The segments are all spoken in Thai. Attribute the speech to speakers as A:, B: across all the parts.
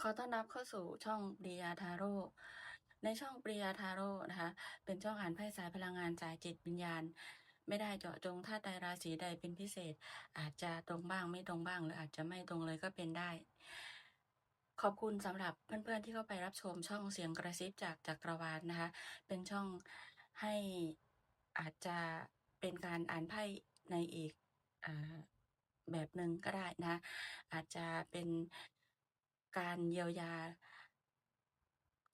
A: ขอต้อนรับเข้าสู่ช่องปริยาทาโร่ในช่องปริยาทาโร่นะคะ เป็นช่องอ่านไพ่สายพลังงานสายจิตวิญญาณ ไม่ได้เจาะจงธาตุใดราศีใดเป็นพิเศษ อาจจะตรงบ้างไม่ตรงบ้าง หรืออาจจะไม่ตรงเลยก็เป็นได้ ขอบคุณสำหรับเพื่อนๆที่เข้าไปรับชมช่องเสียงกระซิบจากจักรวาลนะคะ เป็นช่องให้อาจจะเป็นการอ่านไพ่ในอีกอแบบหนึ่งก็ได้นะ อาจจะเป็น การเยียวยา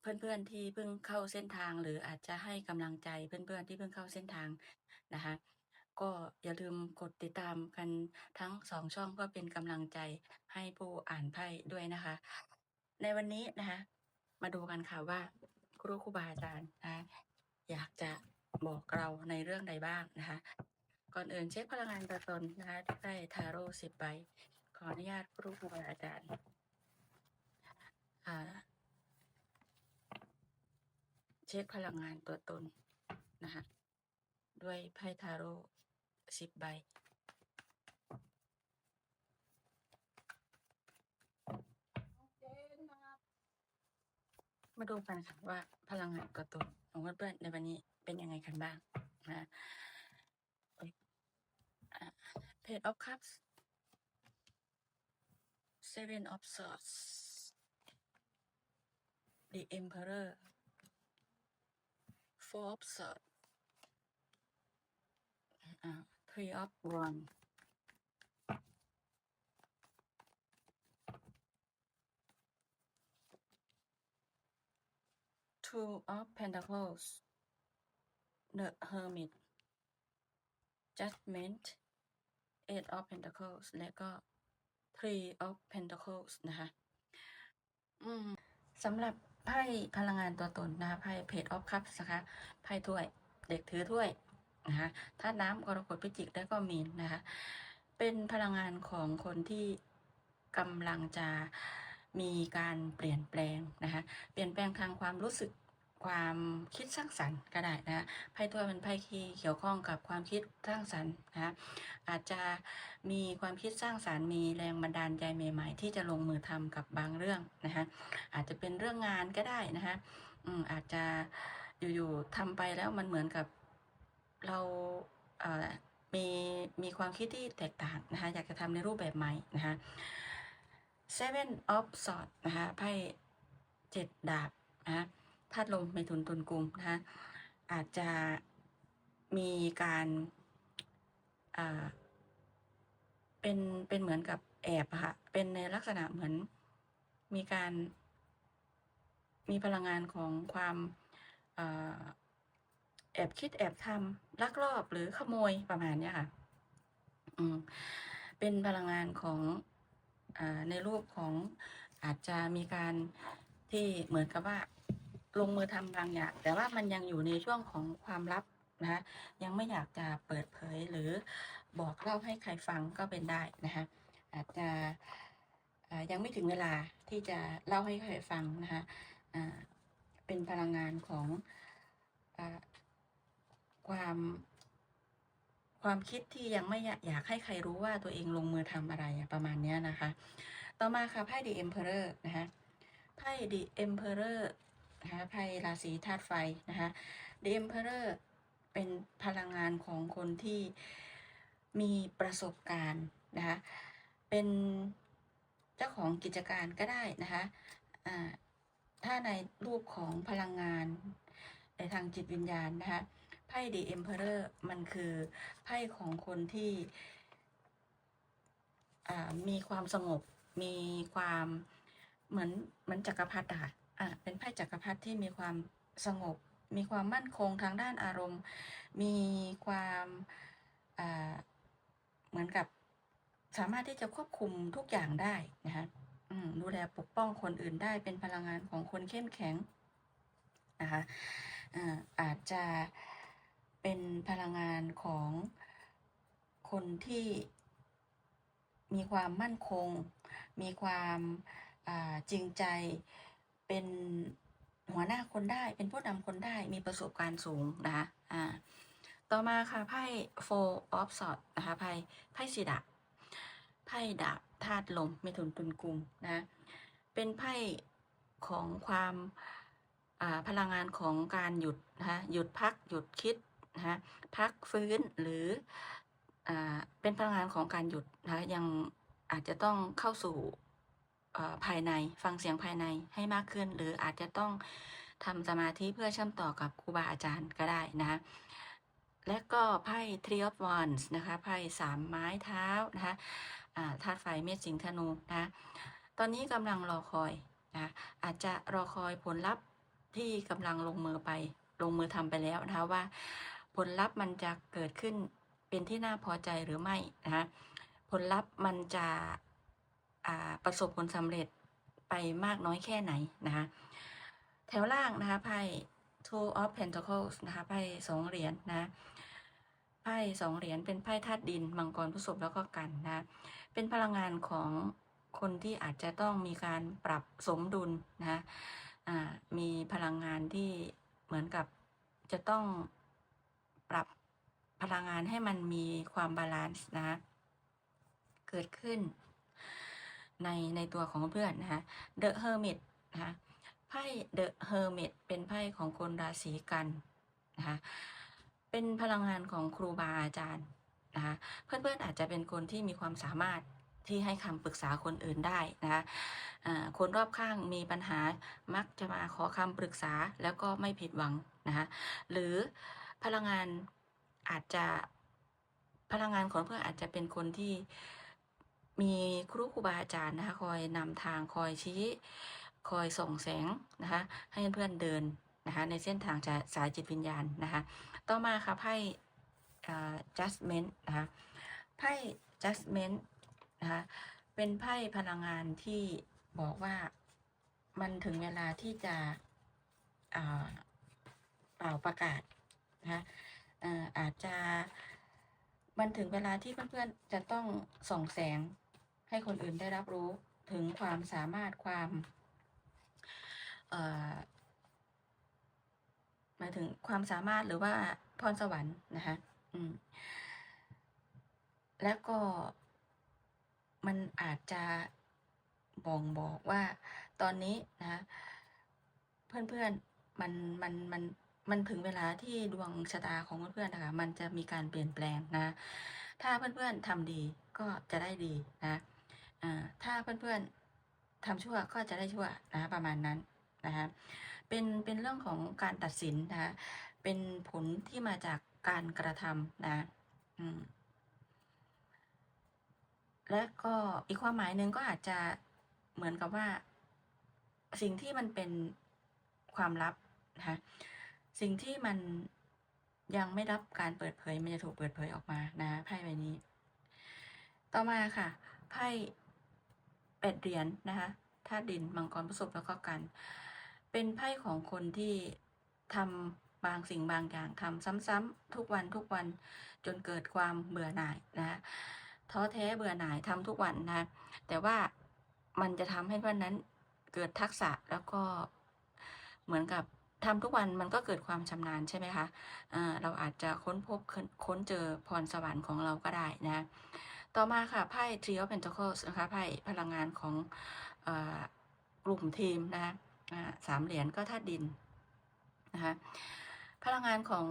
A: เพื่อนๆที่เพิ่งเข้าเส้นทาง หรืออาจจะให้กำลังใจเพื่อนๆที่เพิ่งเข้าเส้นทางนะคะก็อย่าลืมกดติดตามกันทั้งสองช่องเพื่อเป็นกำลังใจให้ผู้อ่านไพ่ด้วยนะคะ ในวันนี้นะคะ มาดูกันค่ะว่าครูครูบาอาจารย์นะะอยากจะบอกเราในเรื่องใดบ้างนะคะ ก่อนอื่นเช็คพลังงานตัวตนนะคะได้ทาโร่สิบใบขออนุญาตครูครูบาอาจารย์ เช็คพลังงานตัวตนนะคะด้วยไพ่ทาโร่สิบใบ มาดูกันค่ะว่าพลังงานตัวตนของเพื่อนๆในวันนี้เป็นยังไงกันบ้างนะเพจ of cups seven of swords the emperor four of swords three of wands two of pentacles the hermit judgment eight of pentacles และก็ three of pentacles นะคะอืมสำหรับ ไพ่พลังงานตัวตนนะคะไพ่เพจออฟคัพนะคะไพ่ถ้วยเด็กถือถ้วยนะคะธาตุน้ำกรกฎพิจิกและก็มีนนะคะเป็นพลังงานของคนที่กำลังจะมีการเปลี่ยนแปลงนะคะเปลี่ยนแปลงทางความรู้สึก ความคิดสร้างสรรค์ก็ได้นะไพ่ถ้วเป็นไพ่ที่เกี่ยวข้องกับความคิดสร้างสรรค์นะคะอาจจะมีความคิดสร้างสรรค์มีแรงบันดาลใจใหม่ ๆ ที่จะลงมือทำกับบางเรื่องนะคะอาจจะเป็นเรื่องงานก็ได้นะคะอืมอาจจะอยู่ๆทำไปแล้วมันเหมือนกับเราเอ่อมีมีความคิดที่แตกต่างนะคะอยากจะทำในรูปแบบใหม่นะคะ Seven of Swords นะคะไพ่เจ็ดดาบนะคะ ธาตุลมเมถุนตุลกุมนะคะอาจจะมีการเป็นเป็นเหมือนกับแอบอะค่ะเป็นในลักษณะเหมือนมีการมีพลังงานของความอาแอบคิดแอบทำลักลอบหรือขโมยประมาณนี้ค่ะเป็นพลังงานของอในรูปของอาจจะมีการที่เหมือนกับว่า ลงมือทำบางอย่าง แต่ว่ามันยังอยู่ในช่วงของความลับนะคะยังไม่อยากจะเปิดเผยหรือบอกเล่าให้ใครฟังก็เป็นได้นะคะอาจจะยังไม่ถึงเวลาที่จะเล่าให้ใครฟังนะคะเป็นพลังงานของอความความคิดที่ยังไม่อยากให้ใครรู้ว่าตัวเองลงมือทำอะไรประมาณนี้นะคะ ต่อมาค่ะไพ่ The Emperor นะคะไพ่ The Emperor นะคะไพ่ราศีธาตุไฟนะคะ The Emperor เป็นพลังงานของคนที่มีประสบการณ์นะคะเป็นเจ้าของกิจการก็ได้นะคะถ้าในรูปของพลังงานในทางจิตวิญญาณนะคะไพ่ The Emperor มันคือไพ่ของคนที่มีความสงบมีความเหมือนเหมือนจักรพรรดิอะ ค่ะอ่าเป็นไพ่จักรพรรดิที่มีความสงบ มีความมั่นคงทางด้านอารมณ์ มีความเหมือนกับสามารถที่จะควบคุมทุกอย่างได้นะคะดูแลปกป้องคนอื่นได้เป็นพลังงานของคนเข้มแข็งนะคะอาจจะเป็นพลังงานของคนที่มีความมั่นคง มีความาจริงใจ เป็นหัวหน้าคนได้ เป็นผู้นำคนได้ มีประสบการณ์สูงนะคะอ่า ต่อมาค่ะไพ่ four of swords นะคะไพ่ไพ่สีดาบไพ่ดาบธาตุลมเมถุนตุลกุมนะเป็นไพ่ของความอ่าพลังงานของการหยุดนะคะหยุดพักหยุดคิดนะคะพักฟื้นหรืออ่าเป็นพลังงานของการหยุดนะคะยังอาจจะต้องเข้าสู่ ภายในฟังเสียงภายในให้มากขึ้น หรืออาจจะต้องทำสมาธิเพื่อเชื่อมต่อกับครูบาอาจารย์ก็ได้นะคะและก็ไพ่ Three of Wands นะคะไพ่สามไม้เท้านะคะธาตุไฟเมษสิงห์ธนูนะตอนนี้กำลังรอคอยนะอาจจะรอคอยผลลัพธ์ที่กำลังลงมือไป ลงมือทำไปแล้วนะคะว่าผลลัพธ์มันจะเกิดขึ้นเป็นที่น่าพอใจหรือไม่นะคะผลลัพธ์มันจะ ประสบผลสำเร็จไปมากน้อยแค่ไหนนะคะแถวล่างนะคะไพ่ Two of Pentacles นะคะไพ่สองเหรียญนะไพ่สองเหรียญเป็นไพ่ธาตุดินมังกรพฤษภแล้วก็กันนะเป็นพลังงานของคนที่อาจจะต้องมีการปรับสมดุลนะะมีพลังงานที่เหมือนกับจะต้องปรับพลังงานให้มันมีความบาลานซ์นะเกิดขึ้น ในในตัวของเพื่อนนะคะ The Hermit นะคะไพ่ The Hermit เป็นไพ่ของคนราศีกันนะคะเป็นพลังงานของครูบาอาจารย์นะคะเพื่อนๆอาจจะเป็นคนที่มีความสามารถที่ให้คำปรึกษาคนอื่นได้นะคะคนรอบข้างมีปัญหามักจะมาขอคำปรึกษาแล้วก็ไม่ผิดหวังนะคะหรือพลังงานอาจจะพลังงานของเพื่อนอาจจะเป็นคนที่ มีครูครูบาอาจารย์นะคะ คอยนำทางคอยชี้ คอยส่องแสงนะคะ ให้เพื่อนเดินนะคะ ในเส้นทางจะสายจิตวิญญาณนะคะ ต่อมาค่ะไพ่ judgment นะคะไพ่ judgment นะคะเป็นไพ่พลังงานที่บอกว่ามันถึงเวลาที่จะเป่าประกาศนะคะเอ่ออาจจะมันถึงเวลาที่เพื่อนๆจะต้องส่องแสง ให้คนอื่นได้รับรู้ถึงความสามารถความหมายถึงความสามารถหรือว่าพรสวรรค์นะคะอืมแล้วก็มันอาจจะบ่งบอกว่าตอนนี้นะเพื่อนๆมันมันมันมันถึงเวลาที่ดวงชะตาของเพื่อนๆนะคะ มันจะมีการเปลี่ยนแปลงนะ ถ้าเพื่อนๆทำดีก็จะได้ดีนะ ถ้าเพื่อนๆทำชั่วก็จะได้ชั่วนะประมาณนั้นนะคะเป็นเป็นเรื่องของการตัดสินนะคะเป็นผลที่มาจากการกระทำนะและก็อีกความหมายหนึ่งก็อาจจะเหมือนกับว่า สิ่งที่มันเป็นความลับนะคะสิ่งที่มันยังไม่รับการเปิดเผย มันจะถูกเปิดเผยออกมานะไพ่ใบนี้ ต่อมาค่ะไพ่ แปดเหรียญนะคะธาตุดินมังกรประสบแล้วก็กัน เป็นไพ่ของคนที่ทำบางสิ่งบางอย่างทำซ้ำๆทุกวันทุกวันจนเกิดความเบื่อหน่ายนะท้อแท้เบื่อหน่ายทำทุกวันนะแต่ว่ามันจะทำให้วันนั้นเกิดทักษะแล้วก็เหมือนกับทำทุกวันมันก็เกิดความชำนาญใช่ไหมคะอ่าเราอาจจะค้นพบค้นค้นเจอพรสวรรค์ของเราก็ได้นะ ต่อมาค่ะไพ่ Three of Pentacles นะคะไพ่พลังงานของอกลุ่มทีมนะคะสามเหรียญก็ธาตุดินนะคะพลังงานของ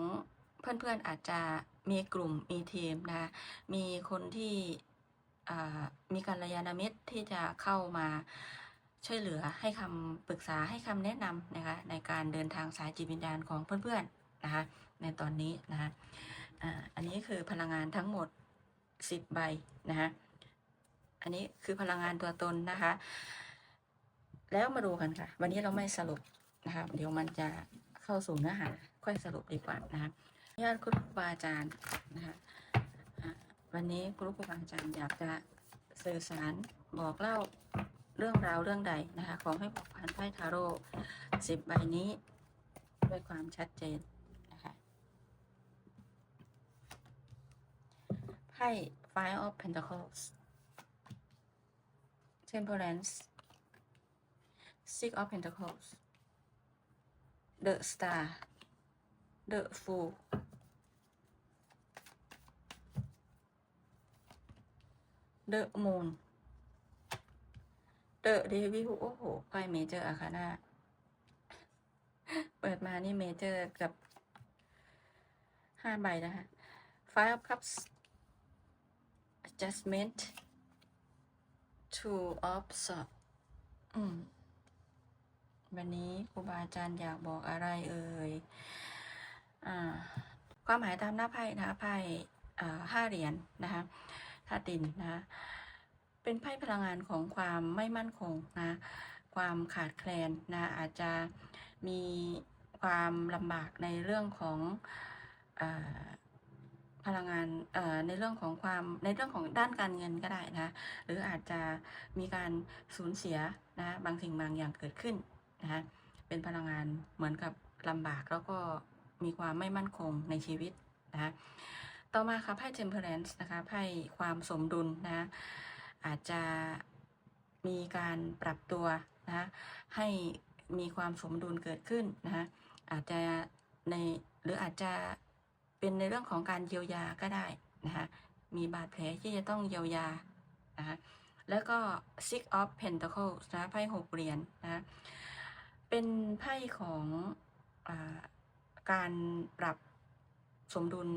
A: เพื่อนๆอาจจะมีกลุ่มมีทีมนะมีคนที่มีการยานมิตรที่จะเข้ามาช่วยเหลือให้คำปรึกษาให้คำแนะนำนะคะในการเดินทางสายจิตวิญญาณของเพื่อนๆนะคะในตอนนี้นะคะอันนี้คือพลังงานทั้งหมด 10 ใบนะคะอันนี้คือพลังงานตัวตนนะคะ แล้วมาดูกันค่ะ วันนี้เราไม่สรุปนะคะเดี๋ยวมันจะเข้าสู่เนื้อหาค่อยสรุปดีกว่านะคะญาติครูบาอาจารย์นะคะวันนี้ครูครูบาอาจารย์อยากจะสื่อสารบอกเล่าเรื่องราวเรื่องใดนะคะ ขอให้บอกผ่านไพ่ทาโร่สิบใบนี้ด้วยความชัดเจนนะคะ ไพ่ Five of Pentacles Temperance Six of Pentacles The Star The Fool The Moon The Devil โอ้โหไพ่เมเจอร์อาคาน่าเปิดมานี่เมเจอร์กับห้าใบนะคะ Five of Cups Swords อืมวันนี้ครูบาอาจารย์อยากบอกอะไรเอ่ยอความหมายตามหน้าไพ่นะไพ่ห้าเหรียญนะคะธาตุดินนะคะเป็นไพ่พลังงานของความไม่มั่นคงนะความขาดแคลนนะอาจจะมีความลำบากในเรื่องของอ พลังงานเอ่อในเรื่องของความในเรื่องของด้านการเงินก็ได้นะหรืออาจจะมีการสูญเสียนะบางสิ่งบางอย่างเกิดขึ้นนะคะเป็นพลังงานเหมือนกับลำบากแล้วก็มีความไม่มั่นคงในชีวิตนะคะต่อมาค่ะไพ่ temperance นะคะไพ่ความสมดุลนะอาจจะมีการปรับตัวนะให้มีความสมดุลเกิดขึ้นนะอาจจะในหรืออาจจะ เป็นในเรื่องของการเยียวยาก็ได้นะคะมีบาดแผลที่จะต้องเยียวยานะคะแล้วก็ six of pentacles นะไพ่หกเหรียญนะเป็นไพ่ของอการปรับสมดุล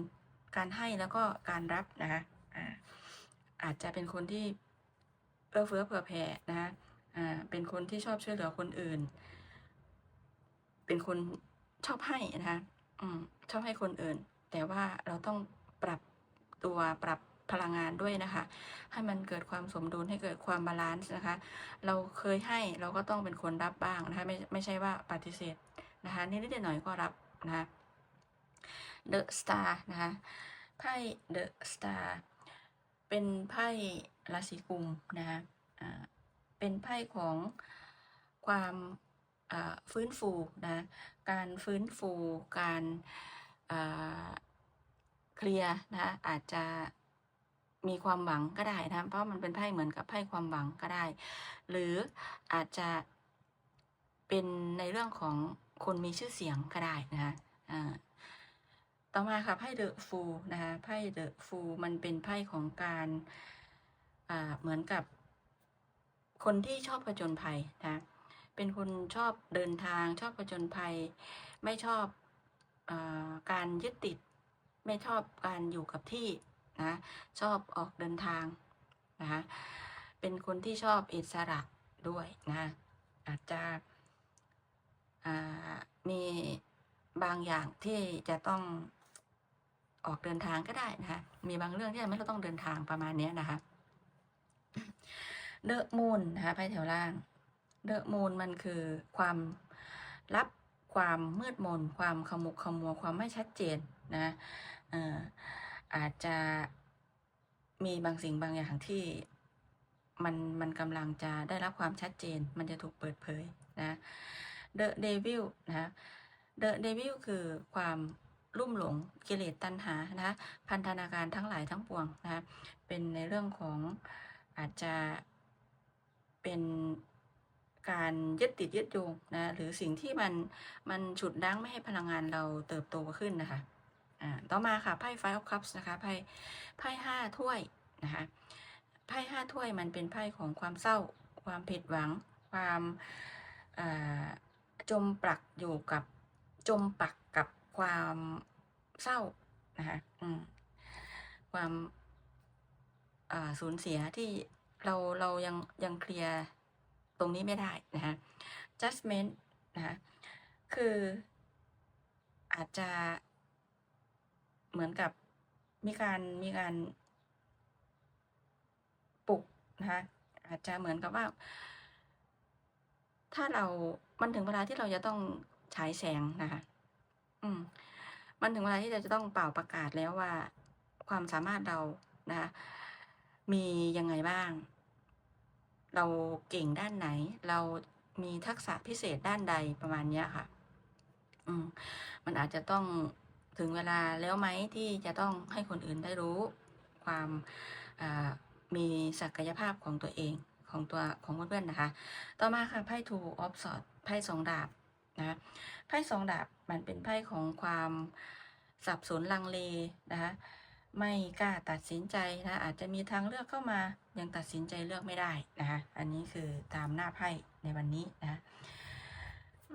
A: การให้แล้วก็การรับนะคะอาอาจจะเป็นคนที่เอื้อเฟื้อเผื่อแผ่นะคะอ่าเป็นคนที่ชอบช่วยเหลือคนอื่น เป็นคนชอบให้นะคะอืมชอบให้คนอื่น แต่ว่าเราต้องปรับตัวปรับพลังงานด้วยนะคะ ให้มันเกิดความสมดุลให้เกิดความบาลานซ์นะคะ เราเคยให้เราก็ต้องเป็นคนรับบ้างนะคะไม่ไม่ใช่ว่าปฏิเสธนะคะนิดๆหน่อยก็รับนะคะ The Star นะคะไพ่ The Star เป็นไพ่ราศีกุมนะคะเป็นไพ่ของความฟื้นฟูนะการฟื้นฟูการอ่า เคลียร์นะคะอาจจะมีความหวังก็ได้นะเพราะมันเป็นไพ่เหมือนกับไพ่ความหวังก็ได้ หรืออาจจะเป็นในเรื่องของคนมีชื่อเสียงก็ได้นะคะต่อมาค่ะไพ่เดอะฟูนะคะไพ่เดอะฟูมันเป็นไพ่ของการเหมือนกับคนที่ชอบผจญภัยนะเป็นคนชอบเดินทางชอบผจญภัย ไม่ชอบ การยึดติดไม่ชอบการอยู่กับที่นะชอบออกเดินทางนะคะเป็นคนที่ชอบอิสระด้วยนะอาจจะมีบางอย่างที่จะต้องออกเดินทางก็ได้นะคะมีบางเรื่องที่ทำให้เราต้องเดินทางประมาณนี้นะคะเดอะมูนนะคะไพ่แถวล่างเดอะมูนมันคือความลับ ความมืดมน ความขมุกขมัวความไม่ชัดเจนนะอออาจจะมีบางสิ่งบางอย่างที่มันมันกำลังจะได้รับความชัดเจน มันจะถูกเปิดเผยนะ The Devil นะ The Devil คือความลุ่มหลงกิเลสตัณหานะพันธนาการทั้งหลายทั้งปวงนะเป็นในเรื่องของอาจจะเป็น การยึดติดยึดโยงนะหรือสิ่งที่มันมันฉุดรั้งไม่ให้พลังงานเราเติบโตขึ้นนะคะอ่าต่อมาค่ะไพ่ Five of Cups นะคะไพ่ไพ่ห้าถ้วยนะคะไพ่ห้าถ้วยมันเป็นไพ่ของความเศร้า ความผิดหวัง ความจมปลักอยู่กับจมปักกับความเศร้านะคะความสูญเสียที่เราเรายังยังเคลียร์ ตรงนี้ไม่ได้นะคะ judgment นะคะคืออาจจะเหมือนกับมีการมีการปลุกนะคะอาจจะเหมือนกับว่า ถ้าเรามันถึงเวลาที่เราจะต้องฉายแสงนะคะ อืม มันถึงเวลาที่เราจะต้องเป่าประกาศแล้วว่า ความสามารถเรานะคะมียังไงบ้าง เราเก่งด้านไหน เรามีทักษะพิเศษด้านใดประมาณเนี้ยค่ะ อืม มันอาจจะต้องถึงเวลาแล้วไหมที่จะต้องให้คนอื่นได้รู้ ความามีศักยภาพของตัวเองของตัวของเพื่อนๆนะคะ ต่อมาค่ะไพ่ทูออฟสอดไพ่สองดาบนะไพ่สองดาบมันเป็นไพ่ของความสับสนลังเลนะคะ ไม่กล้าตัดสินใจนะอาจจะมีทางเลือกเข้ามา ยังตัดสินใจเลือกไม่ได้นะคะอันนี้คือตามหน้าไพ่ในวันนี้นะ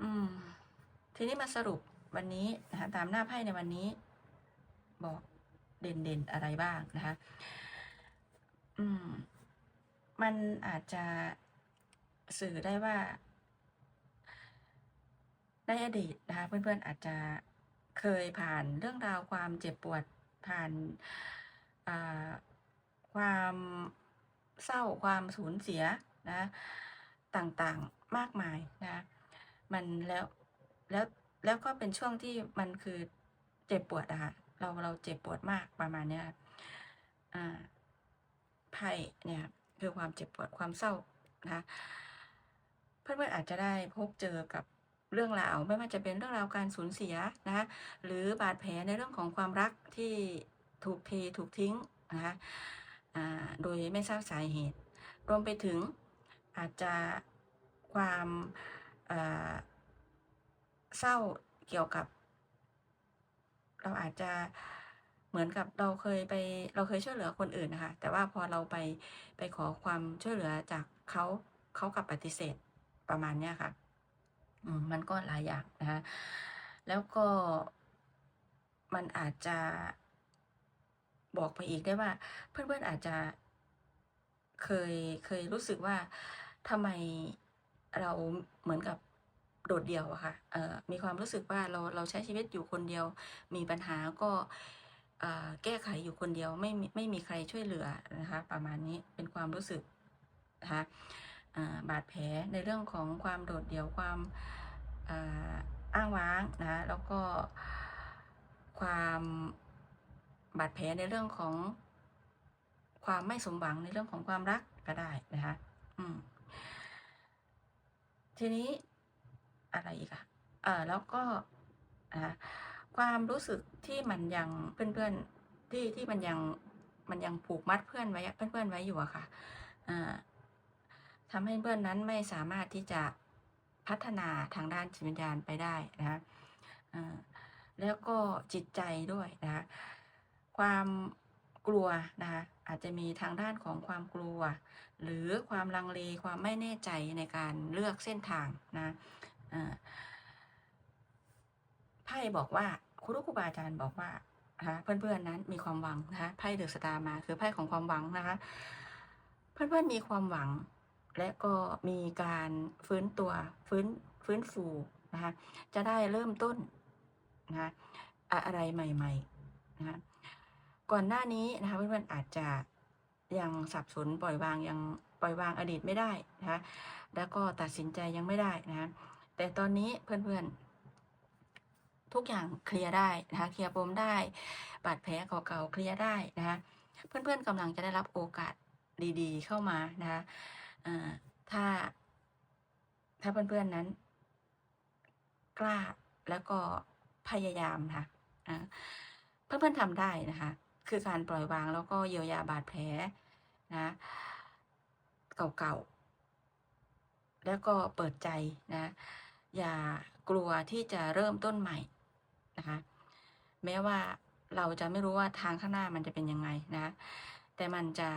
A: อืมทีนี้มาสรุปวันนี้นะคะตามหน้าไพ่ในวันนี้ บอกเด่นๆอะไรบ้างนะคะอืมมันอาจจะสื่อได้ว่าในอดีตนะคะเพื่อนๆอาจจะเคยผ่านเรื่องราวความเจ็บปวด ผ่านความเศร้าความสูญเสียนะต่างๆมากมายนะมันแล้วแล้วแล้วก็เป็นช่วงที่มันคือเจ็บปวดอะค่ะเราเราเจ็บปวดมากประมาณเนี้ยอ่าไพ่เนี่ยคือความเจ็บปวดความเศร้านะคะเพื่อนๆอาจจะได้พบเจอกับ เรื่องราวไม่ว่าจะเป็นเรื่องราวการสูญเสียนะคะหรือบาดแผลในเรื่องของความรักที่ถูกเทถูกทิ้งนะคะโดยไม่ทราบสาเหตุ รวมไปถึงอาจจะความเศร้าเกี่ยวกับ เราอาจจะเหมือนกับเราเคยไปเราเคยช่วยเหลือคนอื่นนะคะ แต่ว่าพอเราไปไปขอความช่วยเหลือจากเขาเขากลับปฏิเสธประมาณเนี้ยค่ะ มันก็หลายอย่างนะคะแล้วก็มันอาจจะบอกไปอีกได้ว่า เพื่อนๆอาจจะเคยเคยรู้สึกว่าทำไมเราเหมือนกับโดดเดี่ยวอะค่ะมีความรู้สึกว่าเราเราใช้ชีวิตอยู่คนเดียว มีปัญหาก็แก้ไขอยู่คนเดียวไม่ไม่มีใครช่วยเหลือนะคะ ประมาณนี้เป็นความรู้สึกนะคะ บาดแผลในเรื่องของความโดดเดี่ยวความอ้างว้างนะแล้วก็ความบาดแผลในเรื่องของความไม่สมหวังในเรื่องของความรักก็ได้นะคะอืมทีนี้อะไรอีกอะอ่าแล้วก็อ่าความรู้สึกที่มันยังเพื่อนๆที่ที่มันยังมันยังผูกมัดเพื่อนไว้เพื่อนๆไว้อยู่อะค่ะอ่า ทำให้เพื่อนนั้นไม่สามารถที่จะพัฒนาทางด้านจิตวิญญาณไปได้นะคะแล้วก็จิตใจด้วยนะคะความกลัวนะคะอาจจะมีทางด้านของความกลัว หรือความลังเลความไม่แน่ใจในการเลือกเส้นทางนะไพ่บอกว่าครูครูบาอาจารย์บอกว่านะคะเพื่อนๆนั้นมีความหวังนะคะไพ่เดอะสตาร์มาคือไพ่ของความหวังนะคะเพื่อนๆมีความหวัง และก็มีการฟื้นตัวฟื้นฟื้นฟูนะคะจะได้เริ่มต้นนะอะไรใหม่ๆนะะก่อนหน้านี้นะคะเพื่อนๆอาจจะยังสับสนปล่อยวางยังปล่อยวางอดีตไม่ได้นะคะแล้วก็ตัดสินใจยังไม่ได้นะแต่ตอนนี้เพื่อนๆทุกอย่างเคลียร์ได้นะคะเคลียร์ปมได้บาดแผลเก่าๆเคลียร์ได้นะคะเพื่อนๆกำลังจะได้รับโอกาสดีๆ เข้ามานะคะ ถ้า ถ้าเพื่อนๆนั้น กล้าแล้วก็พยายามค่ะเพื่อนๆทำได้นะคะ คือการปล่อยวางแล้วก็เยียวยาบาดแผลนะ เก่าๆ แล้วก็เปิดใจนะ อย่ากลัวที่จะเริ่มต้นใหม่นะคะ แม้ว่าเราจะไม่รู้ว่าทางข้างหน้ามันจะเป็นยังไงนะ แต่มันจะ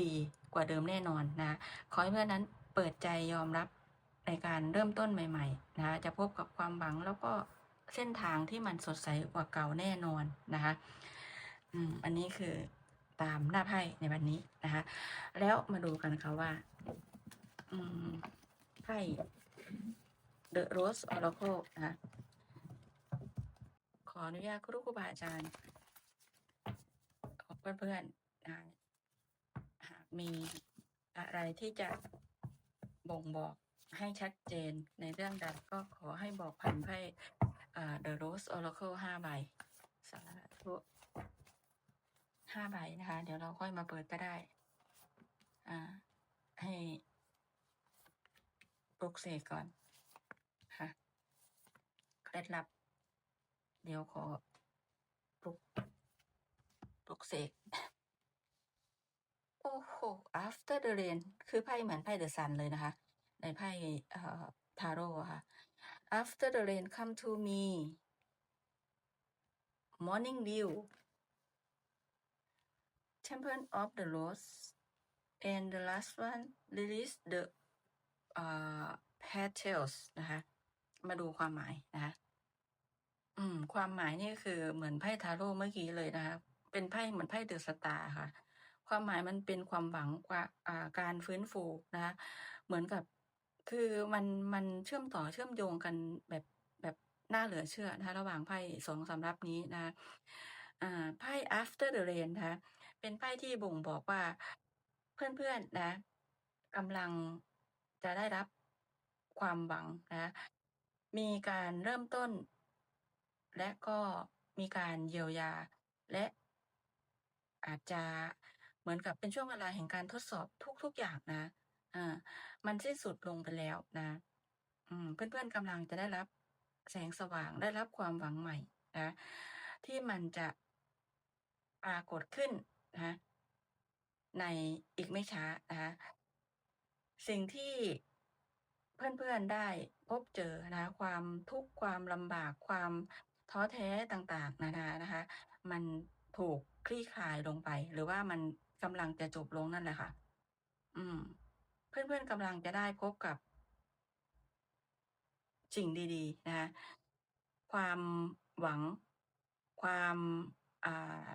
A: ดีกว่าเดิมแน่นอนนะขอให้เพื่อนนั้นเปิดใจยอมรับในการเริ่มต้นใหม่ๆนะจะพบกับความหวังแล้วก็เส้นทางที่มันสดใสกว่าเก่าแน่นอนนะคะอืมอันนี้คือตามหน้าไพ่ในวันนี้นะคะ แล้วมาดูกันค่ะว่า อืมไพ่ The Rose Oracle นะคะขออนุญาตครูครูบาอาจารย์ของเพื่อนๆนะ มีอะไรที่จะบ่งบอกให้ชัดเจนในเรื่องใดก็ขอให้บอกผ่านไพ่ The Rose Oracle ห้าใบสาธุห้าใบนะคะ เดี๋ยวเราค่อยมาเปิดก็ได้ อ่า ให้ปลุกเสกก่อนค่ะเคล็ดลับ เดี๋ยวขอปลุกปลุกเสก โอ้โห after the rain คือไพ่เหมือนไพ่เดอะซันเลยนะคะ ในไพ่ทาโร่ค่ะ after the rain come to me morning dew Temple of the Rose and the last one release the uh, petals นะคะ มาดูความหมายนะคะ อืม ความหมายนี่คือเหมือนไพ่ทาโร่เมื่อกี้เลยนะคะ เป็นไพ่เหมือนไพ่เดอะสตาร์ค่ะ ความหมายมันเป็นความหวังกว่าการฟื้นฟูนะคะเหมือนกับคือมันมันเชื่อมต่อเชื่อมโยงกันแบบแบบน่าเหลือเชื่อนะคะระหว่างไพ่สองสำรับนี้นะะอ่าไพ่ after the rain นะคะเป็นไพ่ที่บ่งบอกว่าเพื่อนๆนะกำลังจะได้รับความหวังนะมีการเริ่มต้น และก็มีการเยียวยา และอาจจะ เหมือนกับเป็นช่วงเวลาแห่งการทดสอบทุกๆอย่างนะอ่ามันสิ้นสุดลงไปแล้วนะ อืม เพื่อนๆกำลังจะได้รับแสงสว่างได้รับความหวังใหม่นะที่มันจะปรากฏขึ้นนะในอีกไม่ช้านะคะสิ่งที่เพื่อนๆได้พบเจอนะคะความทุกข์ความลำบากความท้อแท้ต่าง ๆนานานะคะ มันถูกคลี่คลายลงไป หรือว่ามัน กำลังจะจบลงนั่นแหละค่ะ อืม เพื่อนๆกำลังจะได้พบกับสิ่งดีๆ นะคะความหวัง ความอ่า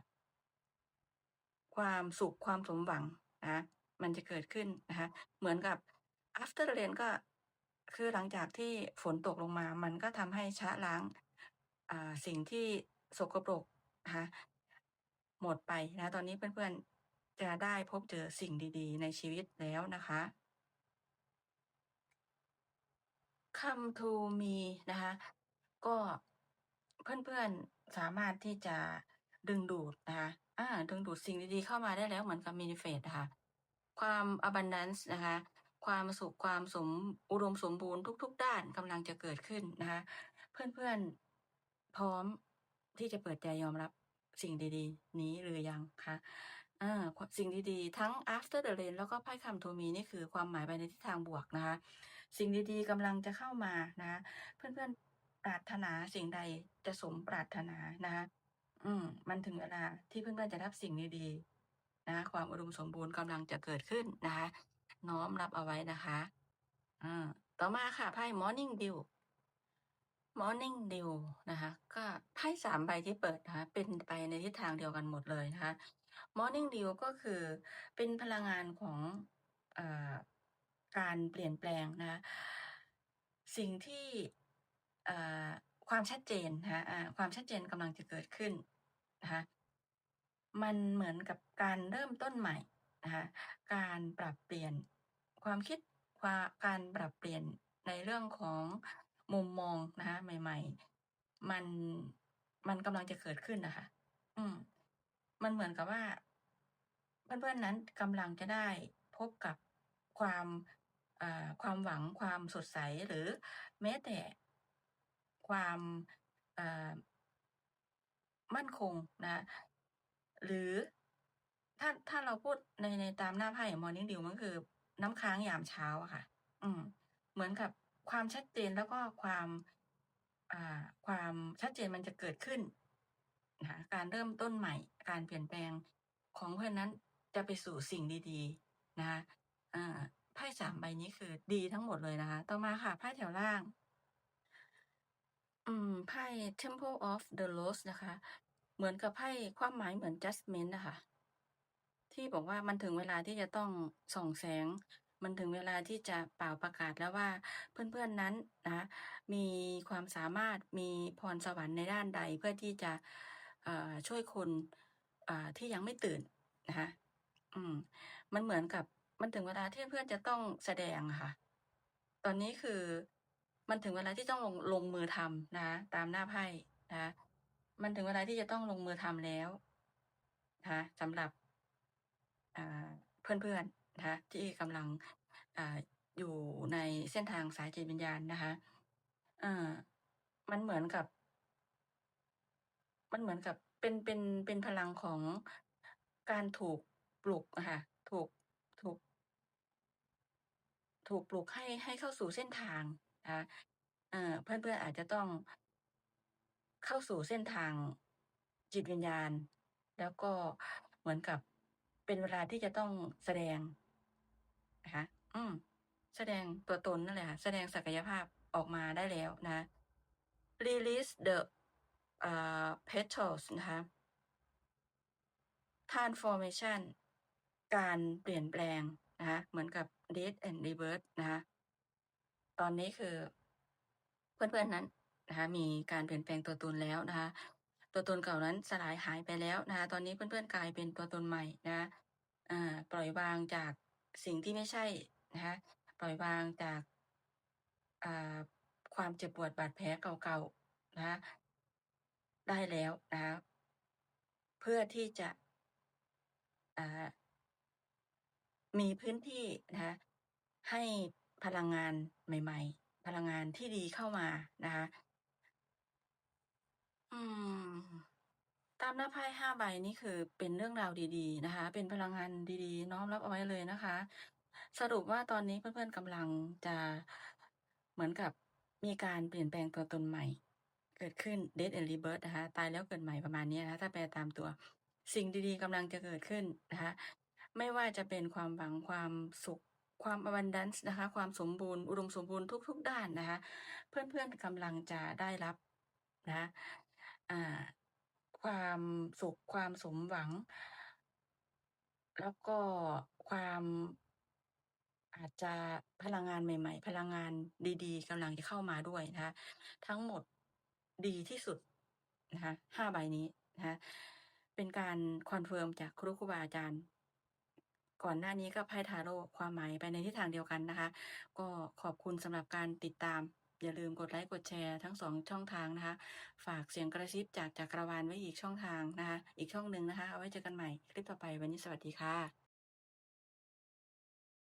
A: ความสุขความสมหวังนะมันจะเกิดขึ้นนะคะเหมือนกับ after rain ก็คือหลังจากที่ฝนตกลงมา มันก็ทำให้ชะล้างสิ่งที่สกปรกนะคะหมดไปนะ ตอนนี้เพื่อนๆ จะได้พบเจอสิ่งดีๆ ในชีวิตแล้วนะคะ Come to me นะคะ ก็เพื่อนๆสามารถที่จะดึงดูดนะคะอ่าดึงดูดสิ่งดีๆเข้ามาได้แล้วเหมือนกับ manifest อะค่ะความ abundance นะคะความสุขความสมอุดมสมบูรณ์ทุก ๆ ด้านกำลังจะเกิดขึ้นนะคะเพื่อนๆพร้อมที่จะเปิดใจยอมรับสิ่งดี ๆ นี้หรือยังคะ? อาสิ่งดีๆ ทั้ง after the rain แล้วก็ไพ่ Come to me นี่คือความหมายไปในทิศทางบวกนะคะ สิ่งดีๆกำลังจะเข้ามานะ เพื่อนๆปรารถนาสิ่งใดจะสมปรารถนานะคะอืม มันถึงเวลาที่เพื่อนๆจะรับสิ่งดีๆนะคะความอุดมสมบูรณ์กำลังจะเกิดขึ้นนะคะ น้อมรับเอาไว้นะคะอ่าต่อมาค่ะไพ่ Morning Dew Morning Dew นะคะ ก็ไพ่3ใบที่เปิดนะคะ เป็นไปในทิศทางเดียวกันหมดเลยนะคะ Morning Dew ก็คือเป็นพลังงานของอการเปลี่ยนแปลงนะสิ่งที่ความชัดเจนนะคะอ่าความชัดเจนกำลังจะเกิดขึ้นนะคะมันเหมือนกับการเริ่มต้นใหม่นะคะการปรับเปลี่ยนความคิดควาการปรับเปลี่ยนในเรื่องของมุมมองนะคะใหม่ ๆ มันมันกำลังจะเกิดขึ้นนะคะ อืม มันเหมือนกับว่า เพื่อนๆนั้นกำลังจะได้พบกับความความหวังความสดใสหรือแม้แต่ความมั่นคงนะ หรือถ้าถ้าเราพูดในในตามหน้าไพ่ Morning Dew มันคือ น้ำค้างยามเช้าอะค่ะ อืม เหมือนกับความชัดเจนแล้วก็ความ อ่า ความชัดเจนมันจะเกิดขึ้น นะการเริ่มต้นใหม่ การเปลี่ยนแปลงของเพื่อนนั้นจะไปสู่สิ่งดีๆนะคะไพ่3ใบนี้คือดีทั้งหมดเลยนะคะ ต่อมาค่ะไพ่แถวล่าง อืมไพ่ Temple of the Rose นะคะ เหมือนกับไพ่ความหมายเหมือน Judgment นะคะ ที่บอกว่ามันถึงเวลาที่จะต้องส่องแสง มันถึงเวลาที่จะเป่าประกาศแล้วว่าเพื่อนๆนั้นนะ มีความสามารถมีพรสวรรค์ในด้านใดเพื่อที่จะ ช่วยคนที่ยังไม่ตื่นนะคะอืม มันเหมือนกับมันถึงเวลาที่เพื่อนจะต้องแสดงค่ะ ตอนนี้คือมันถึงเวลาที่ต้องลงลงมือทำนะคะตามหน้าไพ่นะคะมันถึงเวลาที่จะต้องลงมือทำแล้วนะคะสำหรับเพื่อนๆนะคะที่กำลังออยู่ในเส้นทางสายจิตวิญญาณนะคะมันเหมือนกับ มันเหมือนกับเป็นเป็นเป็นพลังของการถูกปลุกอะค่ะถูกถูก ถูกปลุกให้ให้เข้าสู่เส้นทางนะคะเอ่อเพื่อนๆอาจจะต้องเข้าสู่เส้นทางจิตวิญญาณ แล้วก็เหมือนกับเป็นเวลาที่จะต้องแสดงนะคะอืม แสดงตัวตนนั่นแหละค่ะแสดงศักยภาพออกมาได้แล้วนะ release the petals นะคะ transformation การเปลี่ยนแปลงนะคะเหมือนกับ death and rebirth นะคะตอนนี้คือเพื่อนๆนั้นนะคะมีการเปลี่ยนแปลงตัวตนแล้วนะคะตัวตนเก่านั้นสลายหายไปแล้วนะคะตอนนี้เพื่อนๆกลายเป็นตัวตนใหม่นะคะอ่าปล่อยวางจากสิ่งที่ไม่ใช่นะคะปล่อยวางจากอ่าความเจ็บปวดบาดแผลเก่าๆนะคะ ได้แล้วนะคะเพื่อที่จะมีพื้นที่นะคะให้พลังงานใหม่ ๆ พลังงานที่ดีเข้ามานะคะอืม ตามหน้าไพ่5ใบนี่คือเป็นเรื่องราวดี ๆ นะคะ เป็นพลังงานดีๆ น้อมรับเอาไว้เลยนะคะ สรุปว่าตอนนี้เพื่อนๆกำลังจะเหมือนกับมีการเปลี่ยนแปลงตัวตนใหม่ เกิดขึ้น death and rebirth นะคะ ตายแล้วเกิดใหม่ประมาณนี้นะคะ ถ้าแปลตามตัว สิ่งดีๆกำลังจะเกิดขึ้นนะคะ ไม่ว่าจะเป็นความหวังความสุขความ abundance นะคะ ความสมบูรณ์ อุดมสมบูรณ์ทุก ๆ ด้านนะคะ เพื่อนๆกำลังจะได้รับนะะอ่าความสุขความสมหวัง แล้วก็ความอาจจะพลังงานใหม่ ๆ พลังงานดี ๆกำลังจะเข้ามาด้วยนะคะ ทั้งหมด ดีที่สุดนะคะ5ใบนี้นะคะเป็นการคอนเฟิร์มจากครูครูบาอาจารย์ ก่อนหน้านี้ก็ไพ่ทาโรต์ความหมายไปในทิศทางเดียวกันนะคะ ก็ขอบคุณสำหรับการติดตาม อย่าลืมกดไลค์กดแชร์ทั้ง2ช่องทางนะคะ ฝากเสียงกระซิบจากจักรวาลไว้อีกช่องทางนะคะ อีกช่องหนึ่งนะคะ เอาไว้เจอกันใหม่คลิปต่อไปวันนี้สวัสดีค่ะ